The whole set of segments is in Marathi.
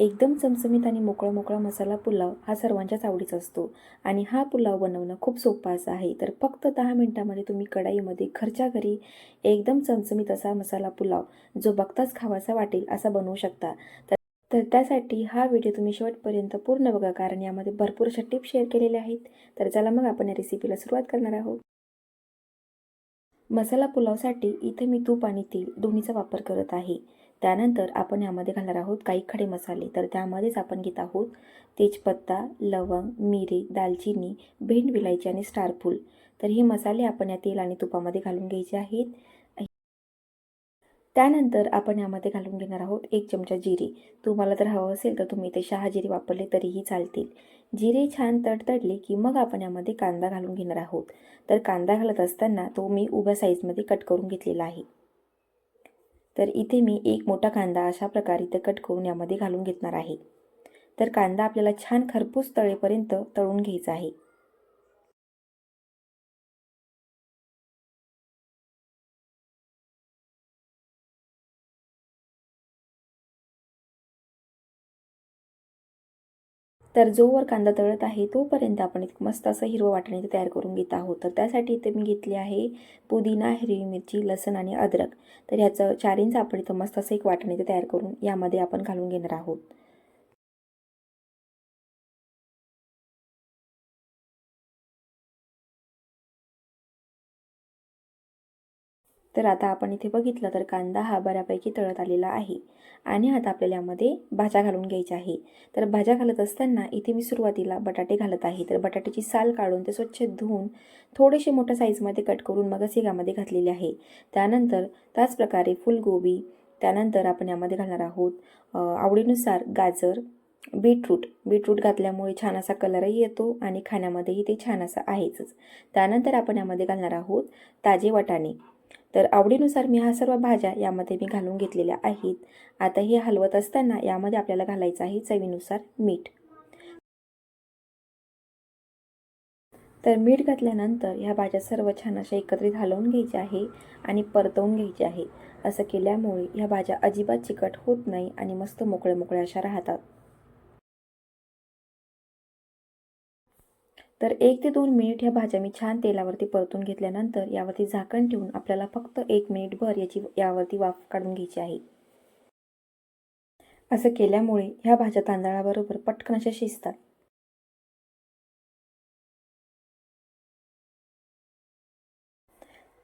एकदम चमचमीत आणि मोकळा मोकळा मसाला पुलाव हा सर्वांच्याच आवडीचा असतो. आणि हा पुलाव बनवणं खूप सोपा असं आहे. तर फक्त दहा मिनटामध्ये तुम्ही कढाईमध्ये घरच्या घरी एकदम चमचमीत असा मसाला पुलाव जो बघताच खावासा वाटेल असा बनवू शकता. तर तर त्यासाठी हा व्हिडिओ तुम्ही शेवटपर्यंत पूर्ण बघा कारण यामध्ये भरपूर अशा टिप्स शेअर केलेल्या आहेत. तर चला मग आपण या रेसिपीला सुरुवात करणार आहोत. मसाला पुलावसाठी इथे मी तूप आणि तेल दोन्हीचा वापर करत आहे. त्यानंतर आपण यामध्ये घालणार आहोत काही खडे मसाले. तर त्यामध्येच आपण घेत आहोत तेजपत्ता लवंग मिरे दालचिनी भेंड विलायची आणि स्टारफूल तर हे मसाले आपण या तेल आणि तुपामध्ये घालून घ्यायचे आहेत. त्यानंतर आपण यामध्ये घालून घेणार आहोत एक चमचा जिरे. तुम्हाला जर हवं असेल तर तुम्ही ते शहा जिरे वापरले तरीही चालतील. जिरे छान तडतडले की मग आपण यामध्ये कांदा घालून घेणार आहोत. तर कांदा घालत असताना तो मी उभ्या साईजमध्ये कट करून घेतलेला आहे. तर इथे मी एक मोठा कांदा अशा प्रकारे इथे कट करून यामध्ये घालून घेतणार आहे. तर कांदा आपल्याला छान खरपूस तळेपर्यंत तळून घ्यायचा आहे. तर जोवर कांदा तळत आहे तोपर्यंत आपण एक मस्त असं हिरवं वाटण इथे तयार करून घेत आहोत. तर त्यासाठी इथे मी घेतली आहे पुदिना हिरवी मिरची लसण आणि अद्रक. तर ह्याचं चार इंच आपण इथं मस्त असं एक वाटण इथे तयार करून यामध्ये आपण घालून घेणार आहोत. तर आता आपण इथे बघितलं तर कांदा हा बऱ्यापैकी तळत आलेला आहे. आणि आता आपल्याला यामध्ये भाज्या घालून घ्यायच्या आहे. तर भाज्या घालत असताना इथे मी सुरुवातीला बटाटे घालत आहे. तर बटाट्याची साल काढून ते स्वच्छ धुवून थोडेसे मोठ्या साईजमध्ये कट करून मगच यामध्ये घातलेले आहे. त्यानंतर त्याचप्रकारे फुलगोबी त्यानंतर आपण यामध्ये घालणार आहोत आवडीनुसार गाजर बीटरूट. बीटरूट घातल्यामुळे छान असा कलरही येतो आणि खाण्यामध्येही ते छान असं आहेच. त्यानंतर आपण यामध्ये घालणार आहोत ताजे वाटाणे. तर आवडीनुसार मी हा सर्व भाज्या यामध्ये मी घालून घेतलेल्या आहेत. आता हे हलवत असताना यामध्ये आपल्याला घालायचं आहे चवीनुसार मीठ. तर मीठ घातल्यानंतर ह्या भाज्या सर्व छान अशा एकत्रित हलवून घ्यायच्या आहे आणि परतवून घ्यायच्या आहे. असं केल्यामुळे ह्या भाज्या अजिबात चिकट होत नाही आणि मस्त मोकळ्या मोकळ्या अशा राहतात. तर एक ते दोन मिनिट ह्या भाज्या मी छान तेलावरती परतून घेतल्यानंतर यावरती झाकण ठेवून आपल्याला फक्त एक मिनिटभर याची यावरती वाफ काढून घ्यायची आहे. असं केल्यामुळे ह्या भाज्या तांदळाबरोबर पटकन अशा शिजतात.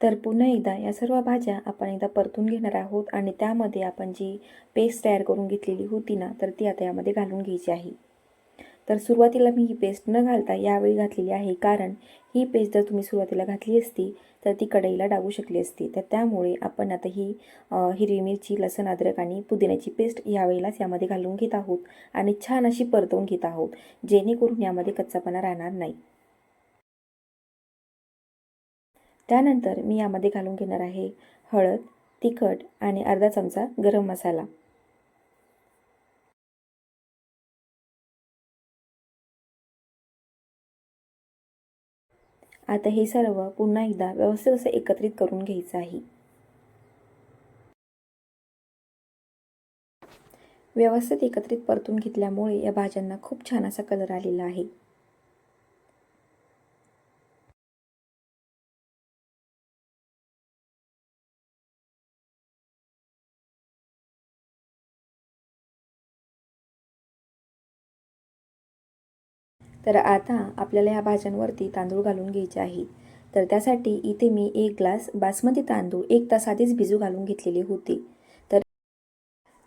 तर पुन्हा एकदा या सर्व भाज्या आपण एकदा परतून घेणार आहोत आणि त्यामध्ये आपण जी पेस्ट तयार करून घेतलेली होती ना तर ती आता यामध्ये घालून घ्यायची आहे. तर सुरुवातीला मी ही पेस्ट न घालता यावेळी घातलेली आहे. कारण ही पेस्ट जर तुम्ही सुरुवातीला घातली असती तर ती कढईला डागू शकली असती. तर त्यामुळे आपण आता ही हिरवी मिरची लसण अद्रक आणि पुदिन्याची पेस्ट यावेळेलाच यामध्ये घालून घेत आहोत आणि छान अशी परतवून घेत आहोत जेणेकरून यामध्ये कच्चापणा राहणार नाही. त्यानंतर मी यामध्ये घालून घेणार आहे हळद तिखट आणि अर्धा चमचा गरम मसाला. आता हे सर्व पुन्हा एकदा व्यवस्थित असं एकत्रित करून घ्यायचं आहे. व्यवस्थित एकत्रित परतून घेतल्यामुळे या भाज्यांना खूप छान असा कलर आलेला आहे. तर आता आपल्याला ह्या भाज्यांवरती तांदूळ घालून घ्यायचे आहे. तर त्यासाठी इथे मी एक ग्लास बासमती तांदूळ एक तास आधीच भिजू घालून घेतलेले होते. तर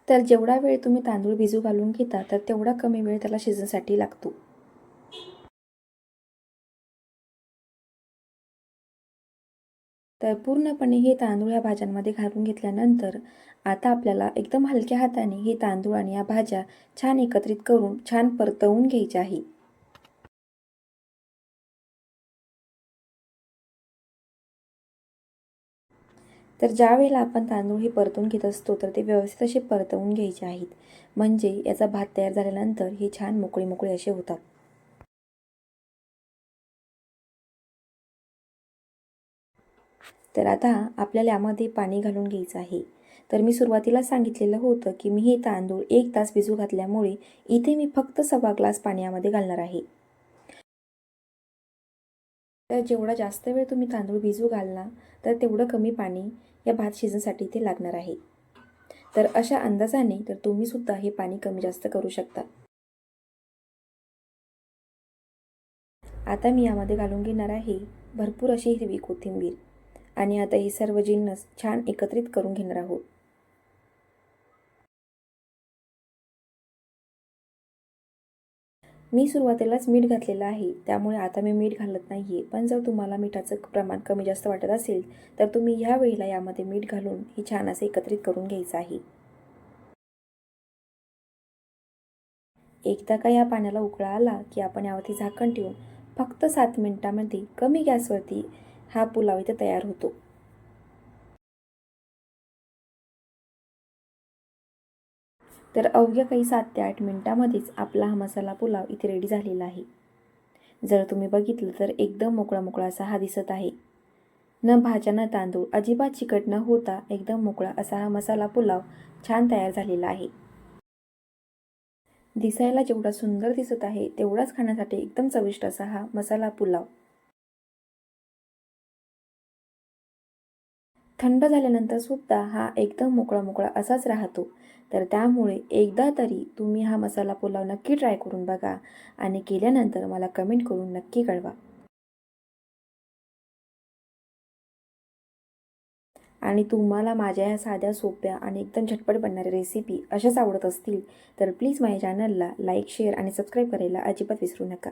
तर जेवढा वेळ तुम्ही तांदूळ भिजू घालून घेता तर तेवढा कमी वेळ त्याला शिजण्यासाठी लागतो. तर पूर्णपणे हे तांदूळ या भाज्यांमध्ये घालून घेतल्यानंतर आता आपल्याला एकदम हलक्या हाताने हे तांदूळ आणि या भाज्या छान एकत्रित करून छान परतवून घ्यायच्या आहे. तर ज्या वेळेला आपण तांदूळ हे परतून घेत असतो तर ते व्यवस्थित असे परतवून घ्यायचे आहेत. म्हणजे याचा भात तयार झाल्यानंतर हे छान मोकळे मोकळे असे होतात. तर आता आपल्याला यामध्ये पाणी घालून घ्यायचं आहे. तर मी सुरुवातीला सांगितलेलं होतं की मी हे तांदूळ एक तास भिजू घातल्यामुळे इथे मी फक्त सव्वा ग्लास पाण्यामध्ये घालणार आहे. तर जेवढा जास्त वेळ तुम्ही तांदूळ भिजू घालला तर तेवढं कमी पाणी या भात शिजण्यासाठी इथे लागणार आहे. तर अशा अंदाजाने तर तुम्ही सुद्धा हे पाणी कमी जास्त करू शकता. आता मी यामध्ये घालून घेणार आहे भरपूर अशी हिरवी कोथिंबीर. आणि आता हे सर्व जिन्नस छान एकत्रित करून घेणार आहोत. मी सुरुवातीलाच मीठ घातलेलं आहे त्यामुळे आता मी मीठ घालत नाही आहे पण जर तुम्हाला मिठाचं प्रमाण कमी जास्त वाटत असेल तर तुम्ही ह्या वेळेला यामध्ये मीठ घालून ही छान असं एकत्रित करून घ्यायचं आहे. एकदा का या पाण्याला उकळा आला की आपण यावरती झाकण ठेवून फक्त सात मिनिटामध्ये कमी गॅसवरती हा पुलाव इथे तयार होतो. तर अवघ्या काही सात ते आठ मिनटामध्येच आपला हा मसाला पुलाव इथे रेडी झालेला आहे. जर तुम्ही बघितलं तर एकदम मोकळा मोकळा असा हा दिसत आहे. न भाज्या न तांदूळ अजिबात चिकट न होता एकदम मोकळा असा हा मसाला पुलाव छान तयार झालेला आहे. दिसायला जेवढा सुंदर दिसत आहे तेवढाच खाण्यासाठी एकदम चविष्ट असा हा मसाला पुलाव. थंड झाल्यानंतर सुद्धा हा एकदम मोकळा मोकळा असाच राहतो. तर त्यामुळे एकदा तरी तुम्ही हा मसाला पुलाव नक्की ट्राय करून बघा आणि केल्यानंतर मला कमेंट करून नक्की कळवा. आणि तुम्हाला माझ्या ह्या साध्या सोप्या आणि एकदम झटपट बनणाऱ्या रेसिपी अशाच आवडत असतील तर प्लीज माझ्या चॅनलला लाईक शेअर आणि सबस्क्राईब करायला अजिबात विसरू नका.